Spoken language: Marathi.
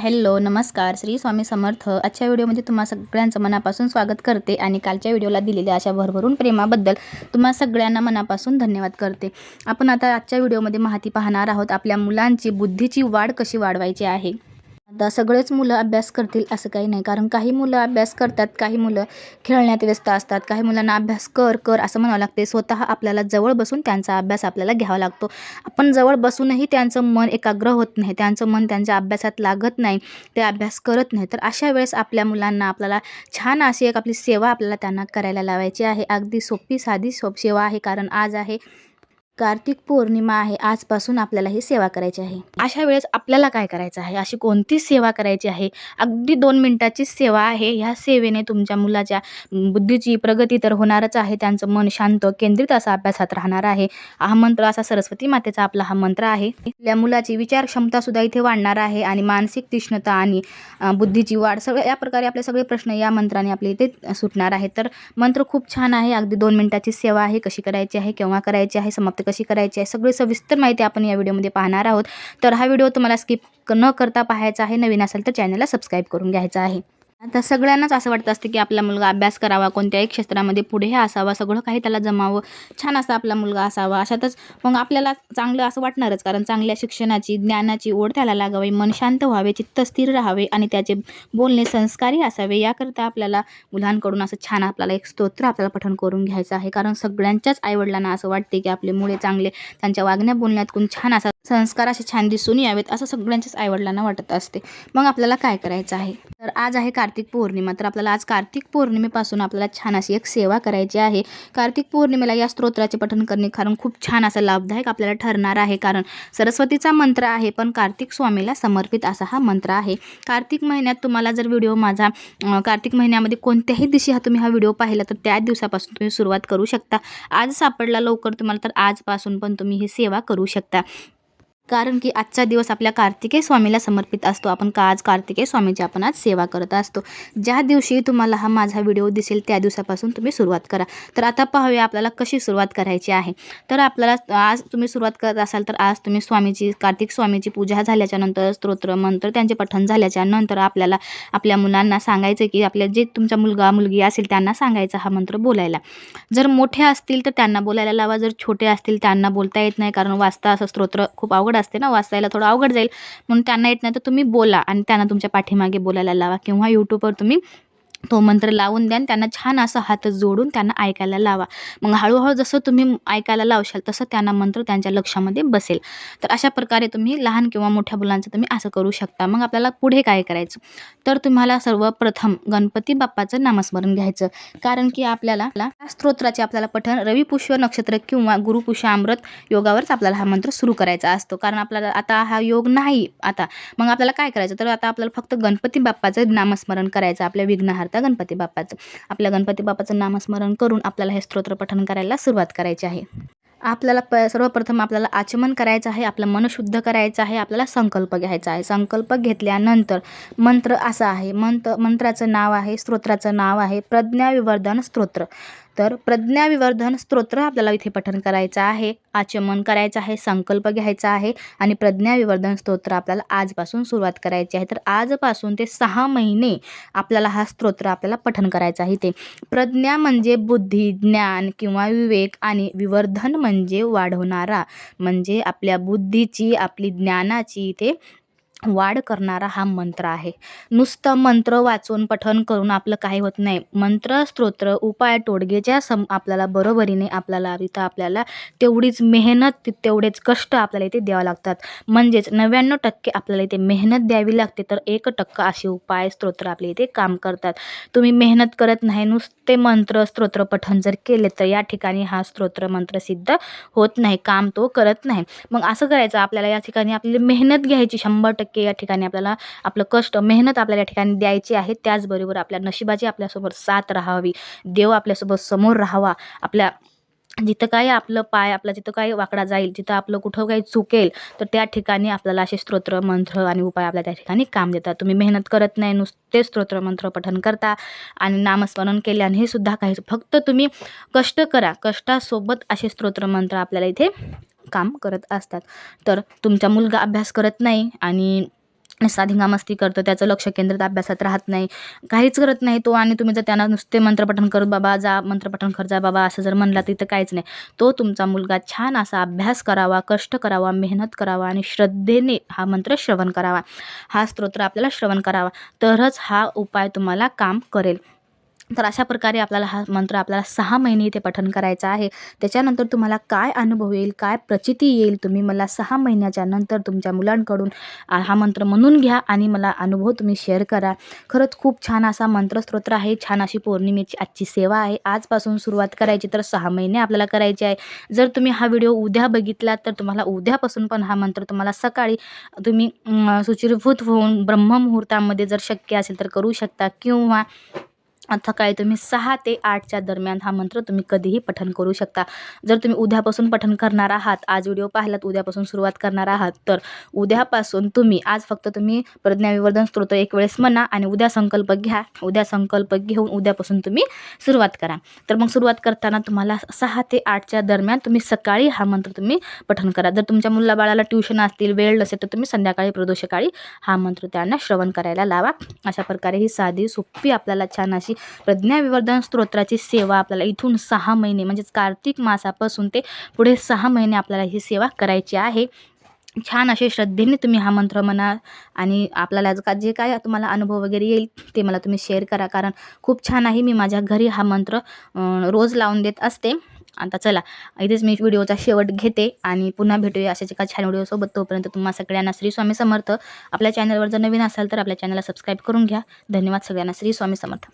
हॅलो नमस्कार. श्री स्वामी समर्थ. आजच्या व्हिडिओमध्ये तुम्हा सगळ्यांचं मनापासून स्वागत करते आणि कालच्या व्हिडिओला दिलेल्या अशा भरभरून प्रेमाबद्दल तुम्हा सगळ्यांना मनापासून धन्यवाद करते. आपण आता आजच्या व्हिडिओमध्ये माहिती पाहणार आहोत आपल्या मुलांची बुद्धीची वाढ कशी वाढवायची आहे. आता सगळेच मुलं अभ्यास करतील असं काही नाही. कारण काही मुलं अभ्यास करतात काही मुलं खेळण्यात व्यस्त असतात काही मुलांना अभ्यास कर कर असं म्हणावं लागते. स्वतः आपल्याला जवळ बसून त्यांचा अभ्यास आपल्याला घ्यावा लागतो. आपण जवळ बसूनही त्यांचं मन एकाग्र होत नाही. त्यांचं मन त्यांच्या अभ्यासात लागत नाही. ते अभ्यास करत नाही. तर अशा वेळेस आपल्या मुलांना आपल्याला छान अशी एक आपली सेवा आपल्याला त्यांना करायला लावायची आहे. अगदी सोपी साधी सोप सेवा आहे. कारण आज आहे कार्तिक पौर्णिमा आहे आजपासून आपल्याला ही सेवा करायची आहे. अशा वेळेस आपल्याला काय करायचं आहे? अशी कोणती सेवा करायची आहे? अगदी दोन मिनटाची सेवा आहे. ह्या सेवेने तुमच्या मुलाच्या बुद्धीची प्रगती तर होणारच आहे. त्यांचं मन शांत केंद्रित असा अभ्यासात राहणार आहे. हा मंत्र असा सरस्वती मातेचा आपला हा मंत्र आहे. आपल्या मुलाची विचार क्षमता सुद्धा इथे वाढणार आहे आणि मानसिक तीक्ष्णता आणि बुद्धीची वाढ सगळ्या या प्रकारे आपले सगळे प्रश्न या मंत्राने आपल्या इथे सुटणार आहेत तर मंत्र खूप छान आहे. अगदी दोन मिनिटाची सेवा आहे. कशी करायची आहे? केव्हा करायची आहे? समाप्त कशी करायची आहे सगळी सविस्तर माहिती आपण या व्हिडिओमध्ये पाहणार आहोत. तर हा व्हिडिओ तुम्हाला स्किप न करता पाहायचा आहे नवीन असेल तर चॅनलला सबस्क्राईब करून घ्यायचा आहे. आता सगळ्यांनाच असं वाटतं असतं की आपला मुलगा अभ्यास करावा कोणत्याही क्षेत्रामध्ये पुढे असावा सगळं काही त्याला जमावं छान असा आपला मुलगा असावा अशातच मग आपल्याला चांगलं असं वाटणारच. कारण चांगल्या शिक्षणाची ज्ञानाची ओढ त्याला लागावी मन शांत व्हावे चित्त स्थिर राहावे आणि त्याचे बोलणे संस्कारी असावे. याकरता आपल्याला मुलांकडून असं छान आपल्याला एक स्तोत्र आपल्याला पठण करून घ्यायचं आहे. कारण सगळ्यांच्याच आईवडिलांना असं वाटते की आपले मुले चांगले त्यांच्या वागण्या बोलण्यात कोण छान असा संस्कार असे छान दिसून यावेत असं सगळ्यांच्याच आईवडिलांना वाटत असते. मग आपल्याला काय करायचं आहे? तर आज आहे कार्तिक पौर्णिमा तर आपल्याला आज कार्तिक पौर्णिमेपासून आपल्याला छान अशी एक सेवा करायची आहे. कार्तिक पौर्णिमेला या स्तोत्राचे पठण करणे कारण खूप छान असं लाभदायक आपल्याला ठरणार आहे कारण सरस्वतीचा मंत्र आहे पण कार्तिक स्वामीला समर्पित असा हा मंत्र आहे. कार्तिक महिन्यात तुम्हाला जर व्हिडिओ माझा कार्तिक महिन्यामध्ये कोणत्याही दिवशी हा तुम्ही हा व्हिडिओ पाहिला तर त्या दिवसापासून तुम्ही सुरुवात करू शकता. आज सापडला लवकर तुम्हाला तर आजपासून पण तुम्ही ही सेवा करू शकता. कारण की आजचा दिवस आपल्या कार्तिकेय स्वामीला समर्पित असतो. आपण का आज कार्तिकेय स्वामीची आपण आज सेवा करत असतो? ज्या दिवशी तुम्हाला हा माझा व्हिडिओ दिसेल त्या दिवसापासून तुम्ही सुरुवात करा. तर आता पाहूया आपल्याला कशी सुरुवात करायची आहे. तर आपल्याला आज तुम्ही सुरुवात करत असाल तर आज तुम्ही स्वामीची कार्तिक स्वामीची पूजा झाल्याच्यानंतर स्तोत्र मंत्र त्यांचे पठण झाल्याच्यानंतर आपल्याला आपल्या मुलांना सांगायचं की आपल्या जे तुमचा मुलगा मुलगी असेल त्यांना सांगायचा हा मंत्र बोलायला. जर मोठे असतील तर त्यांना बोलायला लावा. जर छोटे असतील त्यांना बोलता येत नाही कारण वाचता असं स्तोत्र खूप अवघड असते ना वाचायला थोडं अवघड जाईल. म्हणून त्यांना येत नाही तर तुम्ही बोला आणि त्यांना तुमच्या पाठीमागे बोलायला लावा किंवा यूट्यूबवर तुम्ही तो मंत्र लावून द्या आणि त्यांना छान असं हात जोडून त्यांना ऐकायला लावा. मग हळूहळू जसं तुम्ही ऐकायला लावशाल तसं त्यांना मंत्र त्यांच्या लक्षामध्ये बसेल. तर अशा प्रकारे तुम्ही लहान किंवा मोठ्या मुलांचं तुम्ही असं करू शकता. मग आपल्याला पुढे काय करायचं? तर तुम्हाला सर्वप्रथम गणपती बाप्पाचं नामस्मरण घ्यायचं. कारण की आपल्याला स्तोत्राचे आपल्याला पठण रवी नक्षत्र किंवा गुरुपुष्य अमृत योगावरच आपल्याला हा मंत्र सुरू करायचा असतो. कारण आपल्याला आता हा योग नाही आता. मग आपल्याला काय करायचं? तर आता आपल्याला फक्त गणपती बाप्पाचं नामस्मरण करायचं आपल्या विघ्नहार विघ्नहर्ता गणपती बाप्पाचं. आपल्या गणपती बाप्पाचं नामस्मरण करून आपल्याला हे स्तोत्र पठण करायला सुरुवात करायची आहे. आपल्याला प सर्वप्रथम आपल्याला आचमन करायचं आहे आपलं मन शुद्ध करायचं आहे आपल्याला संकल्प घ्यायचा आहे. संकल्प घेतल्यानंतर मंत्र असा आहे मंत्र मंत्राचं नाव आहे स्तोत्राचं नाव आहे प्रज्ञाविवर्धन स्तोत्र. तर प्रज्ञाविवर्धन स्तोत्र आपल्याला इथे पठन करायचं आहे आचमन करायचं आहे संकल्प घ्यायचा आहे आणि प्रज्ञाविवर्धन स्तोत्र आपल्याला आजपासून सुरुवात करायची आहे. तर आजपासून ते सहा महिने आपल्याला हा स्तोत्र आपल्याला पठन करायचा आहे ते प्रज्ञा म्हणजे बुद्धी ज्ञान किंवा विवेक आणि विवर्धन म्हणजे वाढवणारा म्हणजे आपल्या बुद्धीची आपली ज्ञानाची इथे वाढ करणारा हा मंत्र आहे. नुसतं मंत्र वाचून पठण करून आपलं काही होत नाही. मंत्र स्तोत्र उपाय तोडगेच्या सम आपल्याला बरोबरीने आपल्याला इथं आपल्याला तेवढीच मेहनत तेवढेच कष्ट आपल्याला इथे द्यावं लागतात. म्हणजेच नव्याण्णव टक्के आपल्याला इथे मेहनत द्यावी लागते तर एक टक्का असे उपाय स्तोत्र आपले इथे काम करतात. तुम्ही मेहनत करत नाही नुसते मंत्र स्तोत्र पठण जर केले तर या ठिकाणी हा स्तोत्र मंत्र सिद्ध होत नाही काम तो करत नाही. मग असं करायचं आपल्याला या ठिकाणी आपली मेहनत घ्यायची शंभर टक्के या ठिकाणी आपल्याला आपलं कष्ट मेहनत आपल्याला या ठिकाणी द्यायची आहे. त्याचबरोबर आपल्या नशिबाची आपल्यासोबत साथ राहावी. देव आपल्यासोबत समोर राहावा. आपल्या जिथं काही आपलं पाय आपला जिथं काही वाकडा जाईल जिथं आपलं कुठं काही चुकेल तर त्या ठिकाणी आपल्याला असे स्तोत्र मंत्र आणि उपाय आपल्या त्या ठिकाणी काम देतात. तुम्ही मेहनत करत नाही नुसते स्तोत्र मंत्र पठन करता आणि नामस्मरण केल्याने हे सुद्धा काही फक्त तुम्ही कष्ट करा. कष्टासोबत असे स्तोत्र मंत्र आपल्याला इथे काम करत असतात. तर तुमचा मुलगा अभ्यास करत नाही आणि नुसता धिंगामस्ती करतो त्याचं लक्ष केंद्रित अभ्यासात राहत नाही काहीच करत नाही तो आणि तुम्ही जर त्यांना नुसते मंत्रपठण कर बाबा जा मंत्रपठण कर जा बाबा असं जर म्हणला तिथं काहीच नाही. तो तुमचा मुलगा छान असा अभ्यास करावा कष्ट करावा मेहनत करावा आणि श्रद्धेने हा मंत्र श्रवण करावा. हा स्तोत्र आपल्याला श्रवण करावा. तरच हा उपाय तुम्हाला काम करेल. तर अशा प्रकारे आपल्याला हा मंत्र आपल्याला सहा महिने इथे पठण करायचा आहे. त्याच्यानंतर तुम्हाला काय अनुभव येईल काय प्रचिती येईल तुम्ही मला सहा महिन्याच्या नंतर तुमच्या मुलांकडून हा मंत्र म्हणून घ्या आणि मला अनुभव तुम्ही शेअर करा. खरंच खूप छान असा मंत्रस्तोत्र आहे छान अशी पौर्णिमेची आजची सेवा आहे. आजपासून सुरुवात करायची तर सहा महिने आपल्याला करायचे आहे. जर तुम्ही हा व्हिडिओ उद्या बघितला तर तुम्हाला उद्यापासून पण हा मंत्र तुम्हाला सकाळी तुम्ही सुचिरभूत होऊन ब्रह्ममुहूर्तामध्ये जर शक्य असेल तर करू शकता किंवा सकाळी तुम्ही सहा ते आठच्या दरम्यान हा मंत्र तुम्ही कधीही पठन करू शकता. जर तुम्ही उद्यापासून पठन करणार आहात आज व्हिडिओ पाहिलात उद्यापासून सुरुवात करणार आहात तर उद्यापासून तुम्ही आज फक्त तुम्ही प्रज्ञाविवर्धन स्तोत्र एक वेळेस म्हणा आणि उद्या संकल्प घ्या. उद्या संकल्प घेऊन उद्यापासून तुम्ही सुरुवात करा. तर मग सुरुवात करताना तुम्हाला सहा ते आठच्या दरम्यान तुम्ही सकाळी हा मंत्र तुम्ही पठन करा. जर तुमच्या मुला बाळाला ट्युशन असतील वेळ नसेल तर तुम्ही संध्याकाळी प्रदोषकाळी हा मंत्र त्यांना श्रवण करायला लावा. अशा प्रकारे ही साधी सोपी आपल्याला छान अशी प्रज्ञाविवर्धन स्तोत्राची सेवा आपल्याला इथून सहा महिने म्हणजेच कार्तिक मासापासून ते पुढे सहा महिने आपल्याला ही सेवा करायची आहे. छान असे श्रद्धेने तुम्ही हा मंत्र म्हणा आणि आपल्याला का जे काय तुम्हाला अनुभव वगैरे येईल ते मला तुम्ही शेअर करा. कारण खूप छान आहे मी माझ्या घरी हा मंत्र रोज लावून देत असते. आता चला इथेच मी व्हिडिओचा शेवट घेते आणि पुन्हा भेटूया अशाच एका छान व्हिडिओसोबत तोपर्यंत तुम्हा सगळ्यांना श्री स्वामी समर्थ. आपल्या चॅनलवर जर नवीन असाल तर आपल्या चॅनलला सबस्क्राईब करून घ्या. धन्यवाद सगळ्यांना. श्री स्वामी समर्थ.